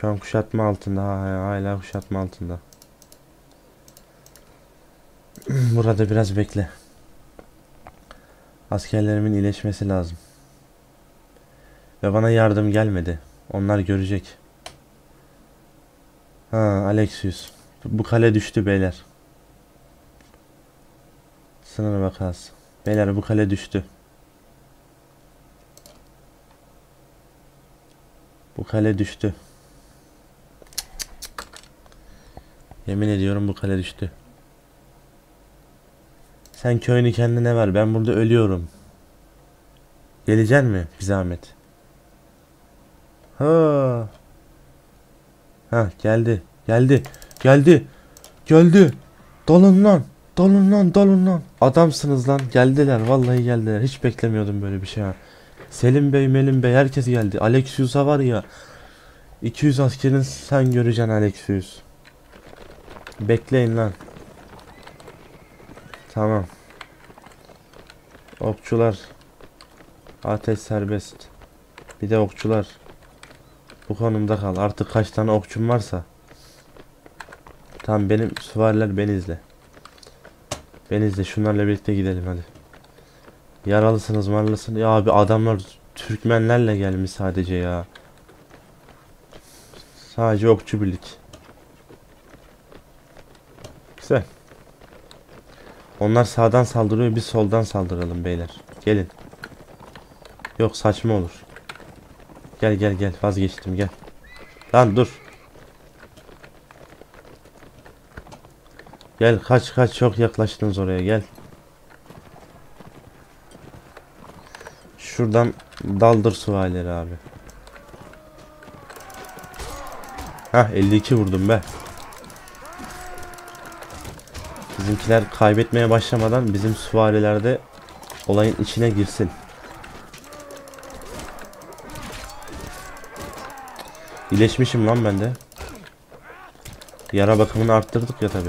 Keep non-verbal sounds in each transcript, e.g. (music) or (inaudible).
Şu an kuşatma altında. Ha- Hala kuşatma altında. (clears throat) Burada biraz bekle. Askerlerimin iyileşmesi lazım. Ve bana yardım gelmedi. Onlar görecek. Ha, Alexius. Bu kale düştü beyler. Sınır vakası. Beyler bu kale düştü. Bu kale düştü. Yemin ediyorum bu kale düştü. Sen köyünü kendine ver. Ben burada ölüyorum. Gelecek mi? Bir zahmet. Ha. Ha geldi. Geldi. Geldi. Geldi. Dalın lan. Dalın lan. Dalın lan. Adamsınız lan. Geldiler. Vallahi geldiler. Hiç beklemiyordum böyle bir şey ha. Selim Bey, Melim Bey herkes geldi. Alexius'a var ya. 200 askerin sen göreceksin Alexius. Bekleyin lan. Tamam. Okçular. Ateş serbest. Bir de okçular. Bu konumda kal. Artık kaç tane okçum varsa. Tamam benim süvariler beni izle. Beni izle. Şunlarla birlikte gidelim hadi. Yaralısınız marlısınız. Ya abi adamlar Türkmenlerle gelmiş sadece ya. Sadece okçu birlik. Güzel. Onlar sağdan saldırıyor biz soldan saldıralım beyler. Gelin. Yok saçma olur. Gel gel gel vazgeçtim gel. Lan dur. Gel kaç kaç çok yaklaştınız oraya gel. Şuradan daldır süvarileri abi. Hah 52 vurdum be. Bizimkiler kaybetmeye başlamadan bizim süvarilerde olayın içine girsin. İyileşmişim lan ben de. Yara bakımını arttırdık ya tabi.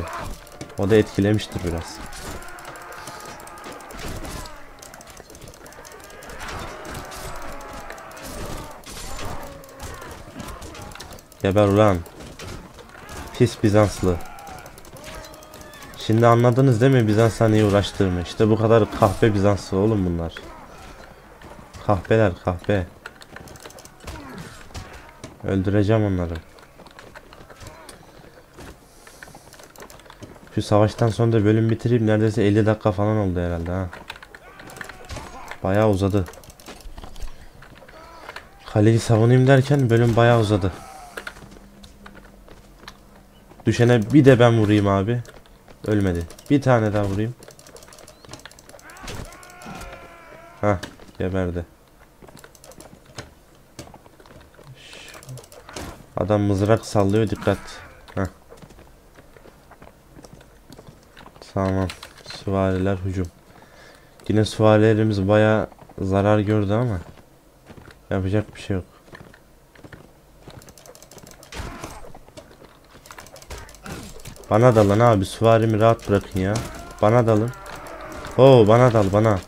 O da etkilemiştir biraz. Geber ulan. Pis Bizanslı. Şimdi anladınız değil mi Bizans'a niye uğraştığımı? İşte bu kadar kahpe Bizanslı oğlum bunlar. Kahpeler kahpe. Öldüreceğim onları. Şu savaştan sonra da bölüm bitireyim. Neredeyse 50 dakika falan oldu herhalde ha. Bayağı uzadı. Kaleyi savunayım derken bölüm bayağı uzadı. Düşene bir de ben vurayım abi. Ölmedi. Bir tane daha vurayım. Hah geberdi. Adam mızrak sallıyor dikkat. Heh. Tamam. Süvariler hücum. Yine süvarilerimiz baya zarar gördü ama yapacak bir şey yok. Bana dalın abi süvarimi rahat bırakın ya. Bana dalın. Oo bana dal bana.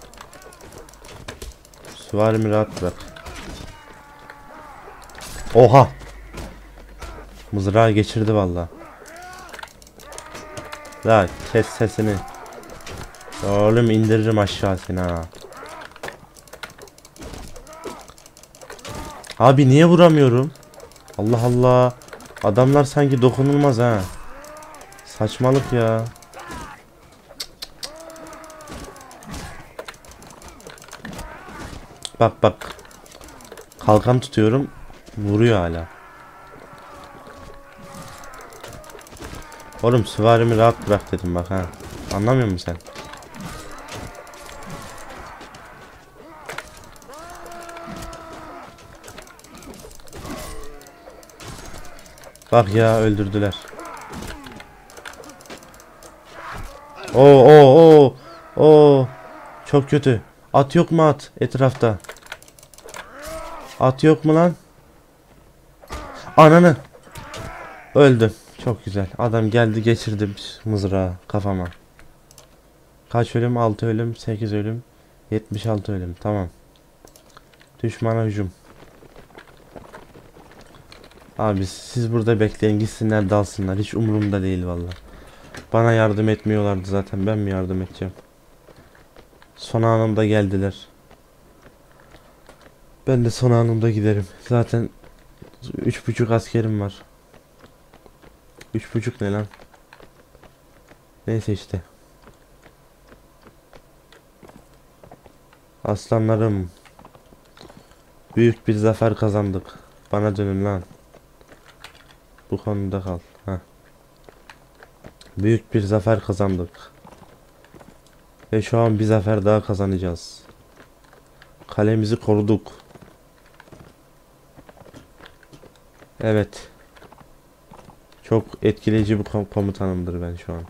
Süvarimi rahat bırak. Oha. Mızrağı geçirdi valla. La kes sesini. Oğlum indiririm aşağı seni ha. Abi niye vuramıyorum? Allah Allah. Adamlar sanki dokunulmaz ha. Saçmalık ya. Bak bak. Kalkan tutuyorum. Vuruyor hala. Oğlum süvarimi rahat bırak dedim bak ha. Anlamıyor musun sen? Bak ya öldürdüler. Oo oo oo oo çok kötü. At yok mu at etrafta? At yok mu lan? Ananı. Öldüm. Çok güzel. Adam geldi geçirdi mızrağı kafama. Kaç ölüm? 6 ölüm, 8 ölüm, 76 ölüm. Tamam. Düşmana hücum. Abi siz burada bekleyin gitsinler dalsınlar. Hiç umurumda değil valla. Bana yardım etmiyorlardı zaten. Ben mi yardım edeceğim? Son anımda geldiler. Ben de son anımda giderim. Zaten üç buçuk askerim var. Üç buçuk ne lan? Neyse işte. Aslanlarım. Büyük bir zafer kazandık. Bana dönün lan. Bu konuda kal. Büyük bir zafer kazandık. Ve şu an bir zafer daha kazanacağız. Kalemizi koruduk. Evet. Çok etkileyici bir kom- komutanımdır ben şu an.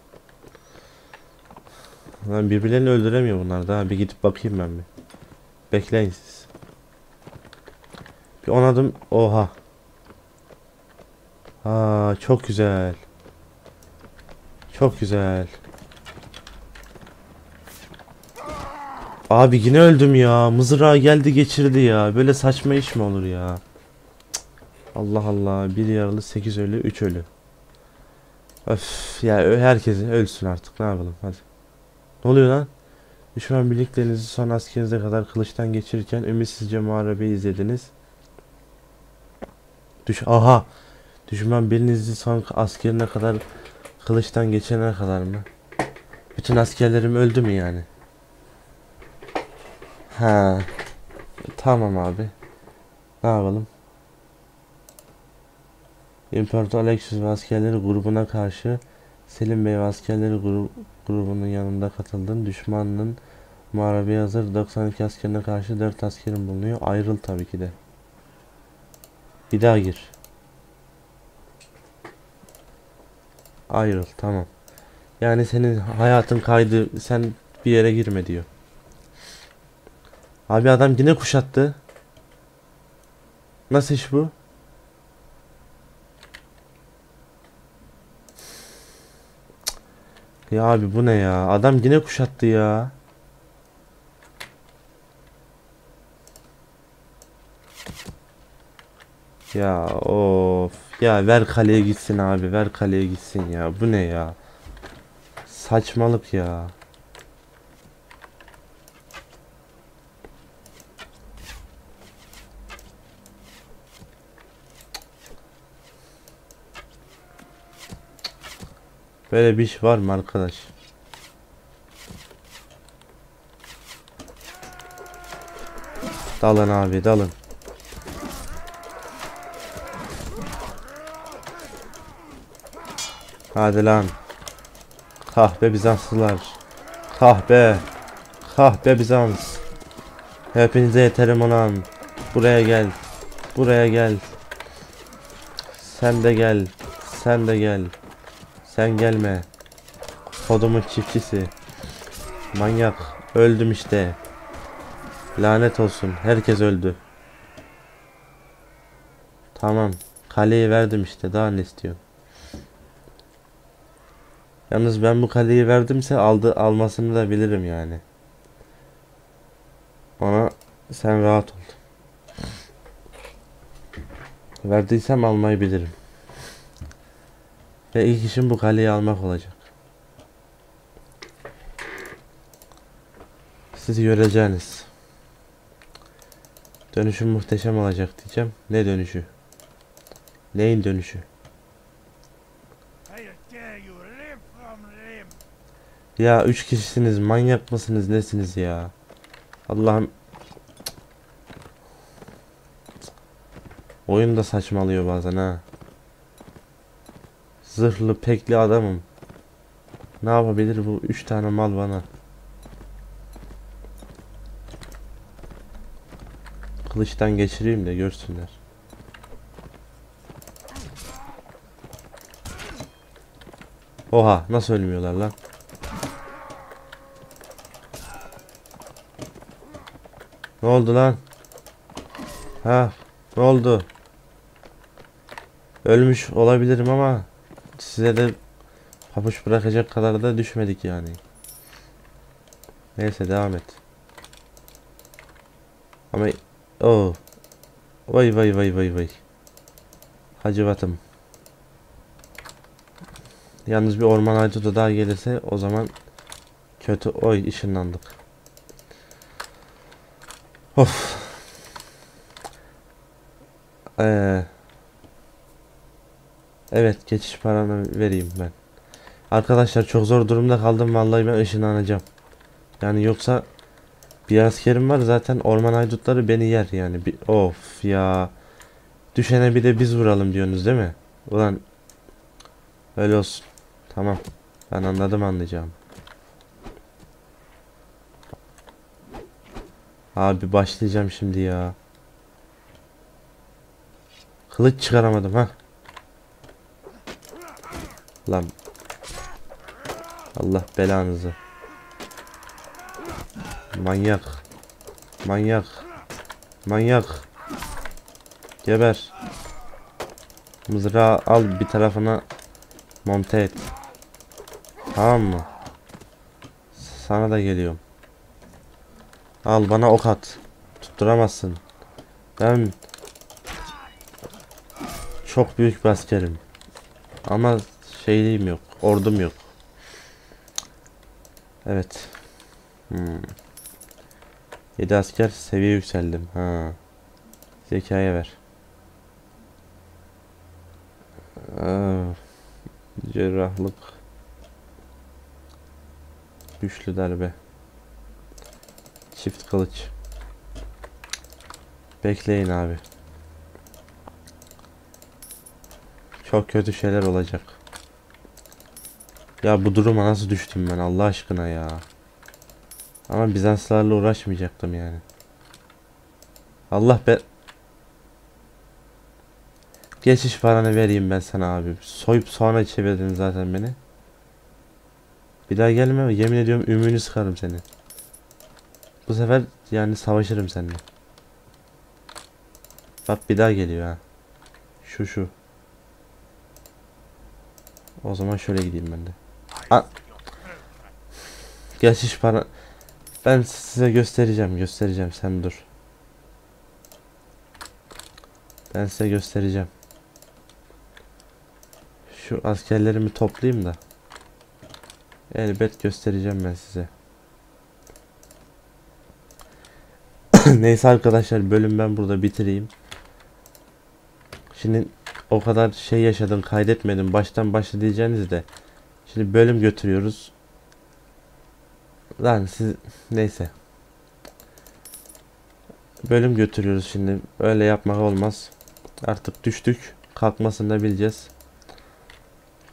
Lan birbirlerini öldüremiyor bunlar daha. Bir gidip bakayım ben bir. Bekleyin siz. Bir on adım. Oha. Aa çok güzel. Çok güzel. Abi yine öldüm ya. Mızrağı geldi geçirdi ya. Böyle saçma iş mi olur ya? Allah Allah. Bir yaralı 8 ölü 3 ölü. Öf ya ö- herkes ölsün artık ne yapalım hadi. Ne oluyor lan? Düşman birliklerinizi son askerinize kadar kılıçtan geçirirken ümitsizce muharebeyi izlediniz. Düş Aha. Düşman birinizi son askerine kadar kılıçtan geçene kadar mı? Bütün askerlerim öldü mü yani? Ha. Tamam abi. Ne yapalım? İmparator Alexios ve askerleri grubuna karşı Selim Bey ve askerleri gru- grubunun yanında katıldın. Düşmanın muharebeye hazır 92 askerine karşı 4 askerin bulunuyor. Ayrıl tabii ki de. Bir daha gir. Ayrıl tamam. Yani senin hayatın kaydı sen bir yere girme diyor. Abi adam yine kuşattı. Nasıl iş bu? Ya abi bu ne ya? Adam yine kuşattı ya. Ya of. Ya ver kaleye gitsin abi. Ver kaleye gitsin ya. Bu ne ya? Saçmalık ya. Böyle bir iş var mı arkadaş? Dalın abi dalın. Hadi lan. Kahpe Bizanslılar. Kahpe. Kahpe Bizans. Hepinize yeterim ulan. Buraya gel. Buraya gel. Sen de gel. Sen de gel. Sen gelme. Kodumun çiftçisi. Manyak. Öldüm işte. Lanet olsun. Herkes öldü. Tamam. Kaleyi verdim işte. Daha ne istiyorsun? Yalnız ben bu kaleyi verdimse aldı almasını da bilirim yani. Ona sen rahat ol. Verdiysem almayı bilirim. Ve ilk işim bu kaleyi almak olacak. Siz göreceğiniz. Dönüşüm muhteşem olacak diyeceğim. Ne dönüşü? Neyin dönüşü? Ya üç kişisiniz manyak mısınız nesiniz ya? Allah'ım. Oyun da saçmalıyor bazen ha. Zırhlı pekli adamım. Ne yapabilir bu üç tane mal bana? Kılıçtan geçireyim de görsünler. Oha nasıl ölmüyorlar lan? Ne oldu lan? Ha, ne oldu? Ölmüş olabilirim ama size de papuç bırakacak kadar da düşmedik yani. Neyse devam et. Ama o vay vay vay vay vay. Hacivatım. Yalnız bir orman aydudu daha gelirse o zaman kötü oy ışınlandık. Of. Ee, evet geçiş paranı vereyim ben. Arkadaşlar çok zor durumda kaldım vallahi ben ışınlanacağım. Yani yoksa bir askerim var zaten orman haydutları beni yer yani. Bir, of ya. Düşene bir de biz vuralım diyorsunuz değil mi? Ulan öyle olsun. Tamam. Ben anladım anlayacağım. Abi başlayacağım şimdi ya. Kılıç çıkaramadım ha. Lan. Allah belanızı. Manyak. Manyak. Manyak. Geber. Mızrağı al bir tarafına monte et. Tamam mı? Sana da geliyorum. Al bana ok at. Tutturamazsın. Ben çok büyük bir askerim. Ama şeyliğim yok. Ordum yok. Evet. Hmm. 7 asker seviye yükseldim. Ha. Zekaya ver. Aa, cerrahlık. Güçlü darbe. Çift kılıç. Bekleyin abi. Çok kötü şeyler olacak. Ya bu duruma nasıl düştüm ben Allah aşkına ya. Ama Bizanslarla uğraşmayacaktım yani. Allah be... Geçiş paranı vereyim ben sana abi. Soyup sonra çevirdin zaten beni. Bir daha gelme yemin ediyorum ümüğünü sıkarım seni. Bu sefer yani savaşırım seninle. Bak bir daha geliyor ha. Şu şu. O zaman şöyle gideyim ben de. A Geçiş para... Ben size göstereceğim göstereceğim sen dur. Ben size göstereceğim. Şu askerlerimi toplayayım da. Elbet göstereceğim ben size. (laughs) Neyse arkadaşlar bölüm ben burada bitireyim. Şimdi o kadar şey yaşadım kaydetmedim baştan başla diyeceğiniz de. Şimdi bölüm götürüyoruz. Lan siz neyse. Bölüm götürüyoruz şimdi. Öyle yapmak olmaz. Artık düştük. Kalkmasını da bileceğiz.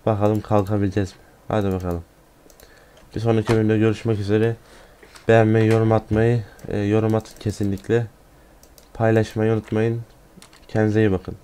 Bakalım kalkabileceğiz mi? Hadi bakalım. Bir sonraki bölümde görüşmek üzere. Beğenmeyi, yorum atmayı, e, yorum atın kesinlikle. Paylaşmayı unutmayın. Kendinize iyi bakın.